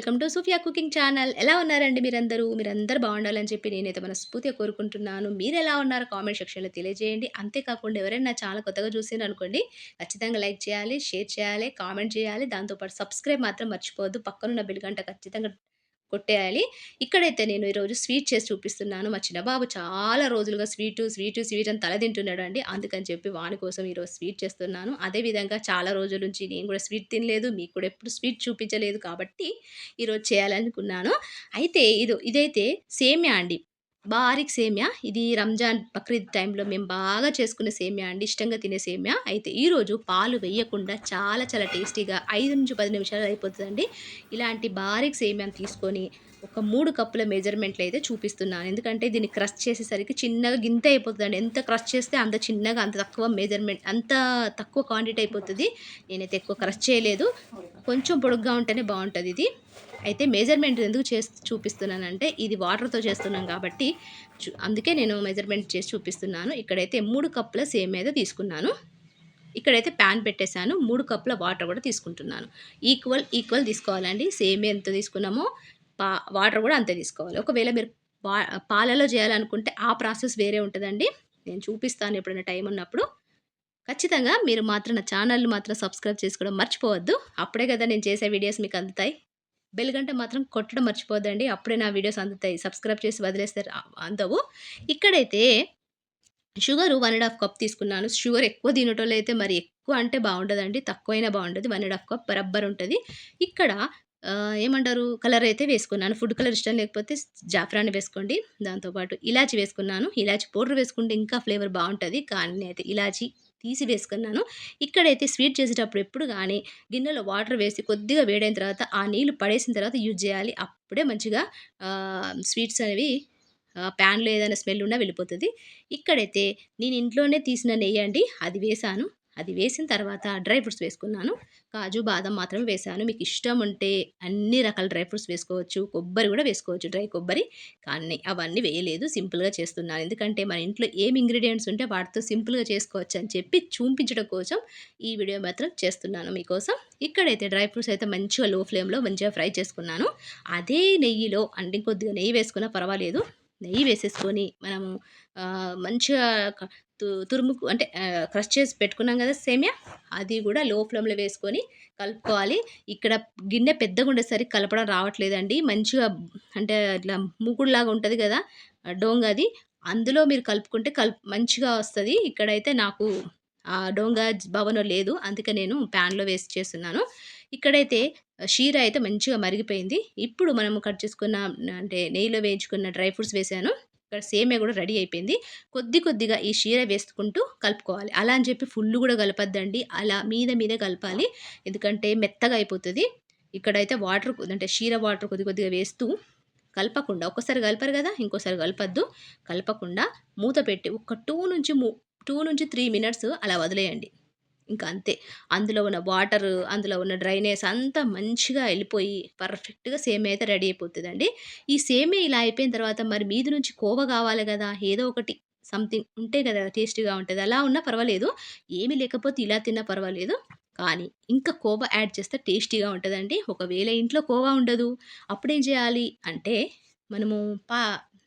Welcome to Sufiya cooking channel. ఎలా ఉన్నారండి మీరందరూ? మీరందరూ బాగుండాలని చెప్పి నేనైతే మనస్ఫూర్తిగా కోరుకుంటున్నాను. మీరు ఎలా ఉన్నారో కామెంట్ సెక్షన్లో తెలియజేయండి. అంతేకాకుండా ఎవరైనా చాలా ఛానల్ కొత్తగా చూసినారు అనుకోండి ఖచ్చితంగా లైక్ చేయాలి షేర్ చేయాలి కామెంట్ చేయాలి. దాంతోపాటు సబ్స్క్రైబ్ మాత్రం మర్చిపోవద్దు. పక్కనున్న బిల్ గంట ఖచ్చితంగా కొట్టేయాలి. ఇక్కడైతే నేను ఈరోజు స్వీట్ చేసి చూపిస్తున్నాను. మా చిన్నబాబు చాలా రోజులుగా స్వీటు స్వీటు స్వీట్ అని తల తింటున్నాడు అండి. అందుకని చెప్పి వాని కోసం ఈరోజు స్వీట్ చేస్తున్నాను. అదేవిధంగా చాలా రోజుల నుంచి నేను కూడా స్వీట్ తినలేదు. మీకు కూడా ఎప్పుడు స్వీట్ చూపించలేదు కాబట్టి ఈరోజు చేయాలనుకున్నాను. అయితే ఇది ఇదైతే సేమ్యా అండి. బారిక్ సేమ్యా. ఇది రంజాన్ బక్రీద్ టైంలో మేము బాగా చేసుకునే సేమ్యా అండి. ఇష్టంగా తినే సేమ్యా. అయితే ఈరోజు పాలు వేయకుండా చాలా చాలా టేస్టీగా ఐదు నుంచి పది నిమిషాలు అయిపోతుందండి. ఇలాంటి బారిక్ సేమ్యాని తీసుకొని ఒక మూడు కప్పుల మెజర్మెంట్లు అయితే చూపిస్తున్నాను. ఎందుకంటే దీన్ని క్రష్ చేసేసరికి చిన్నగా గింత అయిపోతుందండి. ఎంత క్రష్ చేస్తే అంత చిన్నగా అంత తక్కువ మెజర్మెంట్ అంత తక్కువ క్వాంటిటీ అయిపోతుంది. నేనైతే ఎక్కువ క్రష్ చేయలేదు. కొంచెం పొడుగ్గా ఉంటేనే బాగుంటుంది ఇది. అయితే మెజర్మెంట్ ఎందుకు చేసి చూపిస్తున్నానంటే ఇది వాటర్తో చేస్తున్నాం కాబట్టి అందుకే నేను మెజర్మెంట్ చేసి చూపిస్తున్నాను. ఇక్కడైతే మూడు కప్పుల సేమ్ అయితే తీసుకున్నాను. ఇక్కడైతే ప్యాన్ పెట్టేశాను. మూడు కప్పుల వాటర్ కూడా తీసుకుంటున్నాను. ఈక్వల్ ఈక్వల్ తీసుకోవాలండి. సేమ్ ఎంత తీసుకున్నామో పా వాటర్ కూడా అంతే తీసుకోవాలి. ఒకవేళ మీరు వా పాలలో చేయాలనుకుంటే ఆ ప్రాసెస్ వేరే ఉంటుందండి. నేను చూపిస్తాను ఎప్పుడైనా టైం ఉన్నప్పుడు. ఖచ్చితంగా మీరు మాత్రం నా ఛానల్ మాత్రం సబ్స్క్రైబ్ చేసుకోవడం మర్చిపోవద్దు. అప్పుడే కదా నేను చేసే వీడియోస్ మీకు అందుతాయి. బెల్ గంట మాత్రం కొట్టడం మర్చిపోద్దండి అప్పుడే నా వీడియోస్ అందుతాయి. సబ్స్క్రైబ్ చేసి వదిలేస్తే అందవు. ఇక్కడైతే sugar one and half cup తీసుకున్నాను. షుగర్ ఎక్కువ తినటోళ్ళు అయితే మరి ఎక్కువ అంటే బాగుండదండి. తక్కువైనా బాగుంటుంది వన్ అండ్ హాఫ్ కప్ బరబ్బర్ ఉంటుంది. ఇక్కడ ఏమంటారు? కలర్ అయితే వేసుకున్నాను. ఫుడ్ కలర్ ఇష్టం లేకపోతే జాఫ్రాన్ని వేసుకోండి. దాంతోపాటు ఇలాచి వేసుకున్నాను. ఇలాచి పౌడర్ వేసుకుంటే ఇంకా ఫ్లేవర్ బాగుంటుంది. కానీ అయితే ఇలాచి తీసి వేసుకున్నాను. ఇక్కడైతే స్వీట్ చేసేటప్పుడు ఎప్పుడు కానీ గిన్నెలో వాటర్ వేసి కొద్దిగా వేడైన తర్వాత ఆ నీళ్ళు పడేసిన తర్వాత యూజ్ చేయాలి. అప్పుడే మంచిగా స్వీట్స్ అనేవి ప్యాన్లో ఏదైనా స్మెల్ ఉన్నా వెళ్ళిపోతుంది. ఇక్కడైతే నేను ఇంట్లోనే తీసిన నెయ్యి అండి. అది వేసాను. అది వేసిన తర్వాత డ్రై ఫ్రూట్స్ వేసుకున్నాను. కాజు బాదం మాత్రం వేసాను. మీకు ఇష్టం ఉంటే అన్ని రకాల డ్రై ఫ్రూట్స్ వేసుకోవచ్చు. కొబ్బరి కూడా వేసుకోవచ్చు. డ్రై కొబ్బరి. కానీ అవన్నీ వేయలేదు. సింపుల్గా చేస్తున్నాను. ఎందుకంటే మన ఇంట్లో ఏం ఇంగ్రీడియంట్స్ ఉంటే వాటితో సింపుల్గా చేసుకోవచ్చు అని చెప్పి చూపించడం కోసం ఈ వీడియో మాత్రం చేస్తున్నాను మీకోసం. ఇక్కడైతే డ్రై ఫ్రూట్స్ అయితే మంచిగా లో ఫ్లేమ్లో మంచిగా ఫ్రై చేసుకున్నాను. అదే నెయ్యిలో అంటే కొద్దిగా నెయ్యి వేసుకున్నా పర్వాలేదు. నెయ్యి వేసేసుకొని మనము మంచిగా తురుముకు అంటే క్రష్ చేసి పెట్టుకున్నాం కదా సేమియా అది కూడా లో ఫ్లేమ్లో వేసుకొని కలుపుకోవాలి. ఇక్కడ గిన్నె పెద్దగా ఉండేసరికి కలపడం రావట్లేదండి. మంచిగా అంటే ఇట్లా మూకుడులాగా ఉంటుంది కదా డోంగ్ అది. అందులో మీరు కలుపుకుంటే కలుపు మంచిగా వస్తుంది. ఇక్కడైతే నాకు ఆ డోంగా భవనం లేదు. అందుకే నేను ప్యాన్లో వేసి చేస్తున్నాను. ఇక్కడైతే షీర అయితే మంచిగా మరిగిపోయింది. ఇప్పుడు మనము కట్ చేసుకున్న అంటే నెయ్యిలో వేయించుకున్న డ్రై ఫ్రూట్స్ వేసాను. ఇక్కడ సేమే కూడా రెడీ అయిపోయింది. కొద్ది కొద్దిగా ఈ షీర వేసుకుంటూ కలుపుకోవాలి. అలా అని చెప్పి ఫుల్ కూడా కలపద్దండి. అలా మీద మీదే కలపాలి. ఎందుకంటే మెత్తగా అయిపోతుంది. ఇక్కడైతే వాటర్ అంటే షీర వాటర్ కొద్ది కొద్దిగా వేస్తూ కలపకుండా ఒక్కసారి కలపరు కదా ఇంకోసారి కలపద్దు. కలపకుండా మూత పెట్టి ఒక టూ నుంచి టూ నుంచి త్రీ మినిట్స్ అలా వదిలేయండి. ఇంకా అంతే. అందులో ఉన్న వాటర్ అందులో ఉన్న డ్రైనేజ్ అంతా మంచిగా వెళ్ళిపోయి పర్ఫెక్ట్గా సేమ్ అయితే రెడీ అయిపోతుందండి. ఈ సేమే ఇలా అయిపోయిన తర్వాత మరి మీది నుంచి కోవ కావాలి కదా ఏదో ఒకటి సంథింగ్ ఉంటే కదా టేస్టీగా ఉంటుంది. అలా ఉన్నా పర్వాలేదు. ఏమీ లేకపోతే ఇలా తిన్నా పర్వాలేదు. కానీ ఇంకా కోవా యాడ్ చేస్తే టేస్టీగా ఉంటుందండి. ఒకవేళ ఇంట్లో కోవా ఉండదు అప్పుడేం చేయాలి అంటే మనము పా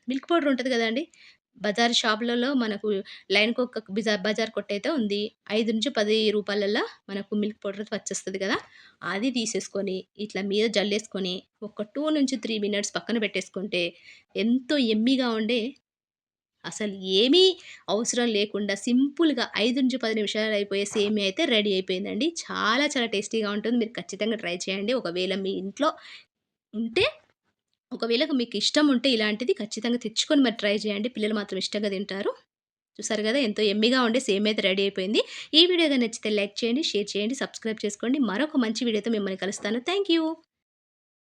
మిల్క్ పౌడర్ ఉంటుంది కదండి బజార్ షాపులలో మనకు లైన్కి ఒక బిజా బజార్ కొట్టయితే ఉంది. ఐదు నుంచి పది రూపాయలల్లో మనకు మిల్క్ పౌడర్ వచ్చేస్తుంది కదా. అది తీసేసుకొని ఇట్లా మీద జల్లేసుకొని ఒక టూ నుంచి త్రీ మినిట్స్ పక్కన పెట్టేసుకుంటే ఎంతో ఎమ్మిగా ఉండే అసలు ఏమీ అవసరం లేకుండా సింపుల్గా ఐదు నుంచి పది నిమిషాలు అయిపోయే సేమి అయితే రెడీ అయిపోయిందండి. చాలా చాలా టేస్టీగా ఉంటుంది. మీరు ఖచ్చితంగా ట్రై చేయండి. ఒకవేళ మీ ఇంట్లో ఉంటే ఒకవేళ మీకు ఇష్టం ఉంటే ఇలాంటిది ఖచ్చితంగా తెచ్చుకొని మరి ట్రై చేయండి. పిల్లలు మాత్రం ఇష్టంగా తింటారు. చూసారు కదా ఎంతో ఎమ్మిగా ఉండే సేమ్ అయితే రెడీ అయిపోయింది. ఈ వీడియోగా నచ్చితే లైక్ చేయండి షేర్ చేయండి సబ్స్క్రైబ్ చేసుకోండి. మరొక మంచి వీడియోతో మిమ్మల్ని కలుస్తాను. Thank you